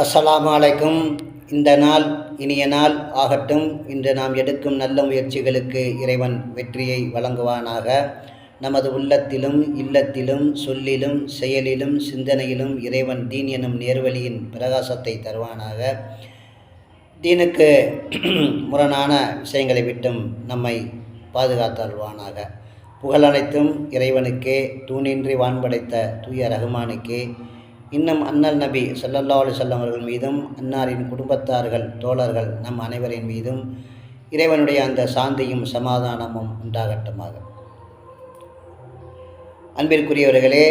அஸ்ஸலாமாலைக்கும் இந்த நாள் இனிய நாள் ஆகட்டும். இன்று நாம் எடுக்கும் நல்ல முயற்சிகளுக்கு இறைவன் வெற்றியை வழங்குவானாக. நமது உள்ளத்திலும் இல்லத்திலும் சொல்லிலும் செயலிலும் சிந்தனையிலும் இறைவன் தீன் எனும் நேர்வழியின் பிரகாசத்தை தருவானாக. தீனுக்கு முரணான விஷயங்களை விட்டும் நம்மை பாதுகாத்தல்வானாக புகழ் அனைத்தும் இறைவனுக்கே தூணின்றி வான்படைத்த தூய ரஹ்மானுக்கே இன்னும் அண்ணல் நபி சல்லல்லா அலைஹி அவர்கள் மீதும் அன்னாரின் குடும்பத்தார்கள் தோழர்கள் நம் அனைவரின் மீதும் இறைவனுடைய அந்த சாந்தியும் சமாதானமும் உண்டாகட்டுமாக. அன்பிற்குரியவர்களே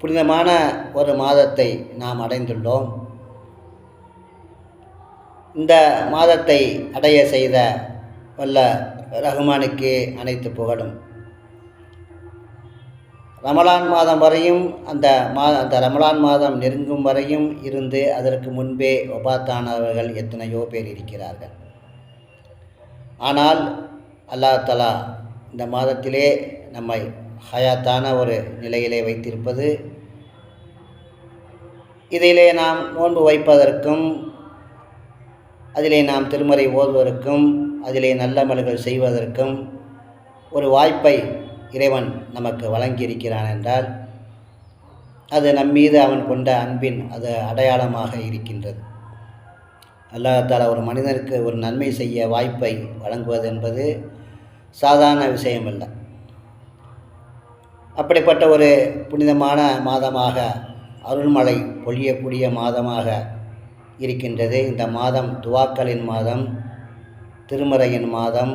புனிதமான ஒரு மாதத்தை நாம் அடைந்துள்ளோம். இந்த மாதத்தை அடைய செய்த வல்ல ரஹ்மானுக்கே அனைத்து புகழும். ரமலான் மாதம் வரையும் அந்த மா அந்த ரமலான் மாதம் நெருங்கும் வரையும் இருந்து அதற்கு முன்பே ஒபாத்தானவர்கள் எத்தனையோ பேர் இருக்கிறார்கள். ஆனால் அல்லாஹ் தலா இந்த மாதத்திலே நம்மை ஹயாத்தான ஒரு நிலையிலே வைத்திருப்பது இதிலே நாம் நோன்பு வைப்பதற்கும் அதிலே நாம் திருமறை ஓதுவதற்கும் அதிலே நல்லமல்கள் செய்வதற்கும் ஒரு வாய்ப்பை இறைவன் நமக்கு வழங்கியிருக்கிறான் என்றால் அது நம்மீது அவன் கொண்ட அன்பின் அது அடையாளமாக இருக்கின்றது. அல்லாஹால ஒரு மனிதனுக்கு ஒரு நன்மை செய்ய வாய்ப்பை வழங்குவது என்பது சாதாரண விஷயமல்ல. அப்படிப்பட்ட ஒரு புனிதமான மாதமாக அருள்மழை பொழியக்கூடிய மாதமாக இருக்கின்றது. இந்த மாதம் துவாக்களின் மாதம் திருமறையின் மாதம்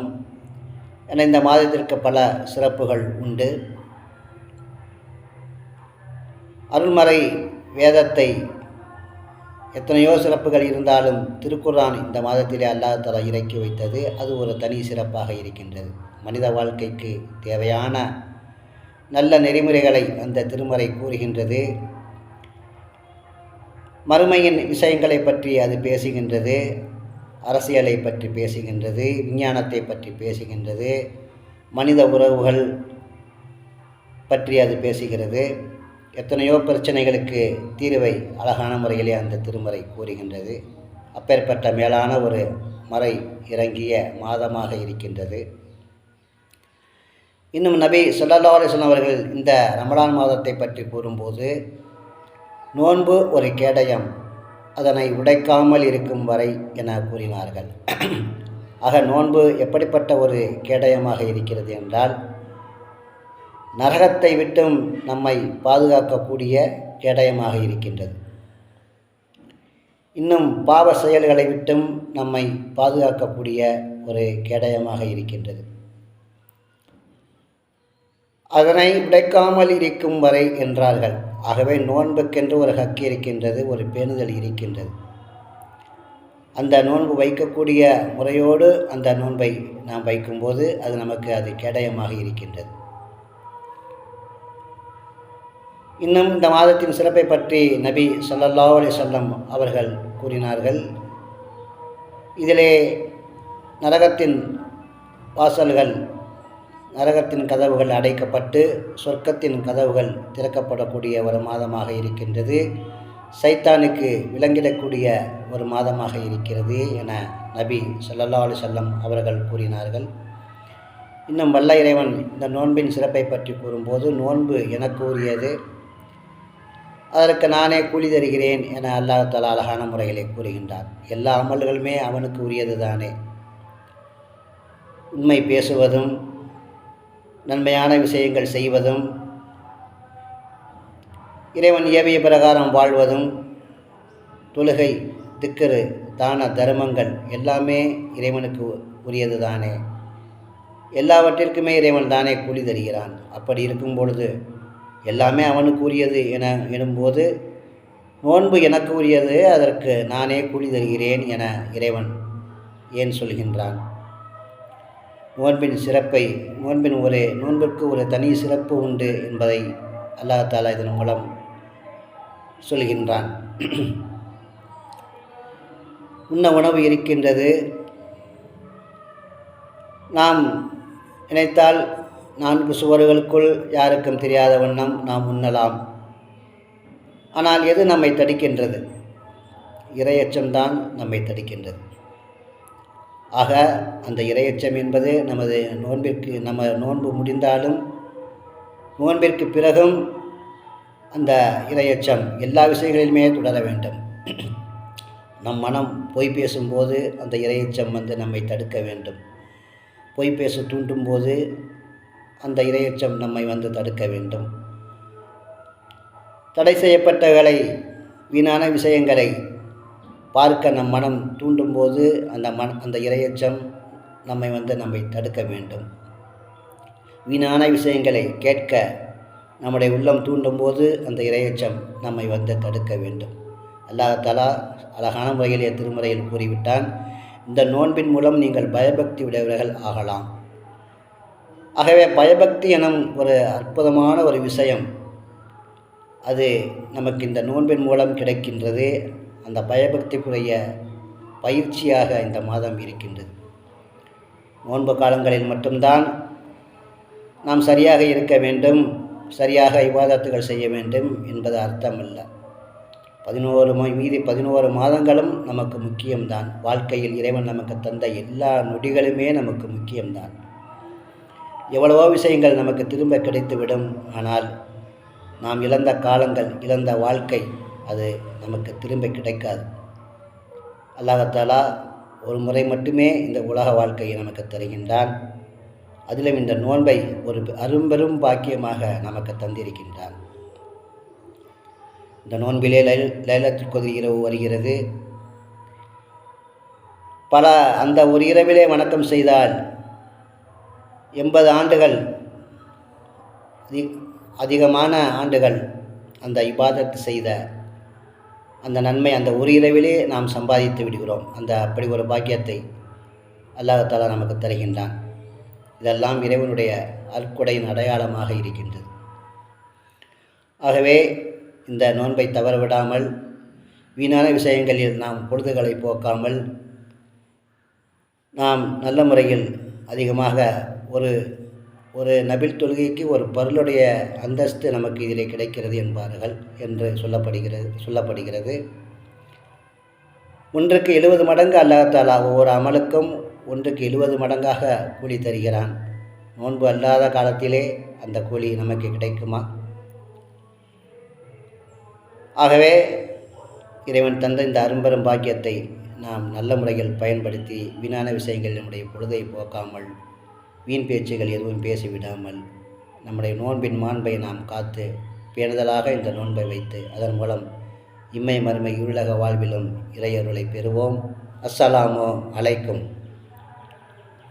என இந்த மாதத்திற்கு பல சிறப்புகள் உண்டு. அருள்மறை வேதத்தை எத்தனையோ சிறப்புகள் இருந்தாலும் திருக்குர்ஆன் இந்த மாதத்திலே அல்லாஹ் தலா இறக்கி வைத்தது. அது ஒரு தனி சிறப்பாக இருக்கின்றது. மனித வாழ்க்கைக்கு தேவையான நல்ல நெறிமுறைகளை அந்த திருமறை கூறுகின்றது. மறுமையின் விஷயங்களை பற்றி அது பேசுகின்றது. அரசியலை பற்றி பேசுகின்றது விஞ்ஞானத்தை பற்றி பேசுகின்றது மனித உறவுகள் பற்றி அது பேசுகிறது. எத்தனையோ பிரச்சனைகளுக்கு தீர்வை அழகான முறையிலே அந்த திருமறை கூறுகின்றது. அப்பேற்பட்ட மேலான ஒரு மறை இறங்கிய மாதமாக இருக்கின்றது. இன்னும் நபி சொல்லல்லா அலிஸ்லாம் அவர்கள் இந்த ரமலான் மாதத்தை பற்றி கூறும்போது நோன்பு ஒரு கேடயம் அதனை உடைக்காமல் இருக்கும் வரை என கூறினார்கள். ஆக நோன்பு எப்படிப்பட்ட ஒரு கேடயமாக இருக்கிறது என்றால் நரகத்தை விட்டும் நம்மை பாதுகாக்கக்கூடிய கேடயமாக இருக்கின்றது. இன்னும் பாவ செயல்களை விட்டும் நம்மை பாதுகாக்கக்கூடிய ஒரு கேடயமாக இருக்கின்றது. அதனை உடைக்காமல் இருக்கும் வரை என்றார்கள். ஆகவே நோன்புக்கென்று ஒரு ஹக்கு இருக்கின்றது ஒரு பேணுதல் இருக்கின்றது. அந்த நோன்பு வைக்கக்கூடிய முறையோடு அந்த நோன்பை நாம் வைக்கும்போது அது நமக்கு அது கேடயமாக இருக்கின்றது. இன்னும் இந்த மாதத்தின் சிறப்பை பற்றி நபி சொல்லல்லா அலி சொல்லம் அவர்கள் கூறினார்கள். இதிலே நரகத்தின் வாசல்கள் நரகத்தின் கதவுகள் அடைக்கப்பட்டு சொர்க்கத்தின் கதவுகள் திறக்கப்படக்கூடிய ஒரு மாதமாக இருக்கின்றது. சைத்தானுக்கு விளங்கிடக்கூடிய ஒரு மாதமாக இருக்கிறது என நபி சொல்லல்லா அலி சொல்லம் அவர்கள் கூறினார்கள். இன்னும் வல்ல இறைவன் இந்த நோன்பின் சிறப்பை பற்றி கூறும்போது நோன்பு எனக்கு உரியது. அதற்கு நானே கூலி தருகிறேன் என அல்லாஹ் தலா அழகான முறைகளை கூறுகின்றார். எல்லா அமல்களுமே அவனுக்கு உரியது தானே உண்மை பேசுவதும் நன்மையான விஷயங்கள் செய்வதும் இறைவன் ஏவிய பிரகாரம் வாழ்வதும் தொழுகை திக்கரு தான தர்மங்கள் எல்லாமே இறைவனுக்கு உரியது தானே. எல்லாவற்றிற்குமே இறைவன் தானே கூலி தருகிறான். அப்படி இருக்கும் பொழுது எல்லாமே அவனுக்கு உரியது என எனும்போது நோன்பு எனக்கு உரியது அதற்கு நானே கூலி தருகிறேன் என இறைவன் ஏன் சொல்கின்றான்? நோன்பின் சிறப்பை நோன்பின் ஒரு நோன்பிற்கு ஒரு தனி சிறப்பு உண்டு என்பதை அல்லாஹ் தாலா இதன் மூலம் சொல்கின்றான். உண்ண உணவு இருக்கின்றது. நாம் நினைத்தால் நான்கு சுவர்களுக்குள் யாருக்கும் தெரியாத வண்ணம் நாம் உண்ணலாம். ஆனால் எது நம்மை தடுக்கின்றது? இரையச்சம்தான் நம்மை தடுக்கின்றது. ஆக அந்த இரையச்சம் என்பது நமது நோன்பிற்கு நம்ம நோன்பு முடிந்தாலும் நோன்பிற்கு பிறகும் அந்த இரையச்சம் எல்லா விஷயங்களிலுமே தொடர வேண்டும். நம் மனம் பொய் பேசும்போது அந்த இரையச்சம் வந்து நம்மை தடுக்க வேண்டும். பொய் பேச தூண்டும் போது அந்த இரையச்சம் நம்மை வந்து தடுக்க வேண்டும். தடை செய்யப்பட்டகளை வீணான விஷயங்களை பார்க்க நம் மனம் தூண்டும்போது அந்த மன அந்த இரையச்சம் நம்மை வந்து நம்மை தடுக்க வேண்டும். வீணான விஷயங்களை கேட்க நம்முடைய உள்ளம் தூண்டும்போது அந்த இரையச்சம் நம்மை வந்து தடுக்க வேண்டும். அல்லாஹாலா அழகான முறையில் திருமுறையில் கூறிவிட்டான் இந்த நோன்பின் மூலம் நீங்கள் பயபக்தி உடையவர்கள் ஆகலாம். ஆகவே பயபக்தி எனும் ஒரு அற்புதமான ஒரு விஷயம் அது நமக்கு இந்த நோன்பின் மூலம் கிடைக்கின்றது. அந்த பயபக்திக்குரிய பயிற்சியாக இந்த மாதம் இருக்கின்றது. நோன்பு காலங்களில் மட்டும்தான் நாம் சரியாக இருக்க வேண்டும் சரியாக விவாதத்துகள் செய்ய வேண்டும் என்பது அர்த்தமல்ல. பதினோரு மீதி பதினோரு மாதங்களும் நமக்கு முக்கியம்தான். வாழ்க்கையில் இறைவன் நமக்கு தந்த எல்லா நொடிகளுமே நமக்கு முக்கியம்தான். எவ்வளவோ விஷயங்கள் நமக்கு திரும்ப கிடைத்துவிடும். ஆனால் நாம் இழந்த காலங்கள் இழந்த வாழ்க்கை அது நமக்கு திரும்ப கிடைக்காது. அல்லாஹத்தாலா ஒரு முறை மட்டுமே இந்த உலக வாழ்க்கையை நமக்கு தருகின்றான். அதிலும் இந்த நோன்பை ஒரு அரும்பெரும் பாக்கியமாக நமக்கு தந்திருக்கின்றான். இந்த நோன்பிலே லைல் லைலத்திற்கொரு இரவு வருகிறது. பல அந்த ஒரு இரவிலே வணக்கம் செய்தால் எண்பது ஆண்டுகள் அதிகமான ஆண்டுகள் அந்த இபாதத்து செய்த அந்த நன்மை அந்த ஒரு இரவிலே நாம் சம்பாதித்து விடுகிறோம். அந்த அப்படி ஒரு பாக்கியத்தை அல்லாஹாலா நமக்கு தருகின்றான். இதெல்லாம் இறைவனுடைய அற்கொடையின் அடையாளமாக இருக்கின்றது. ஆகவே இந்த நோன்பை தவறவிடாமல் வீணான விஷயங்களில் நாம் பொழுதுகளை போக்காமல் நாம் நல்ல முறையில் அதிகமாக ஒரு ஒரு நபில் தொழுகைக்கு ஒரு பொருளுடைய அந்தஸ்து நமக்கு இதிலே கிடைக்கிறது என்பார்கள் என்று சொல்லப்படுகிறது சொல்லப்படுகிறது. ஒன்றுக்கு எழுபது மடங்கு அல்லாஹாலா ஒவ்வொரு அமலுக்கும் ஒன்றுக்கு எழுபது மடங்காக கூலி தருகிறான். நோன்பு அல்லாத காலத்திலே அந்த கூலி நமக்கு கிடைக்குமா? ஆகவே இறைவன் தந்த இந்த அரும்பெரும் பாக்கியத்தை நாம் நல்ல முறையில் பயன்படுத்தி வீணான விஷயங்கள் நம்முடைய பொழுதை போக்காமல் வீண் பேச்சுகள் எதுவும் பேசிவிடாமல் நம்முடைய நோன்பின் மாண்பை நாம் காத்து பேணுதலாக இந்த நோன்பை வைத்து அதன் மூலம் இம்மை மறுமை இருளக வாழ்விலும் இறையருளை பெறுவோம். அஸ்ஸலாமோ அலைக்கும்.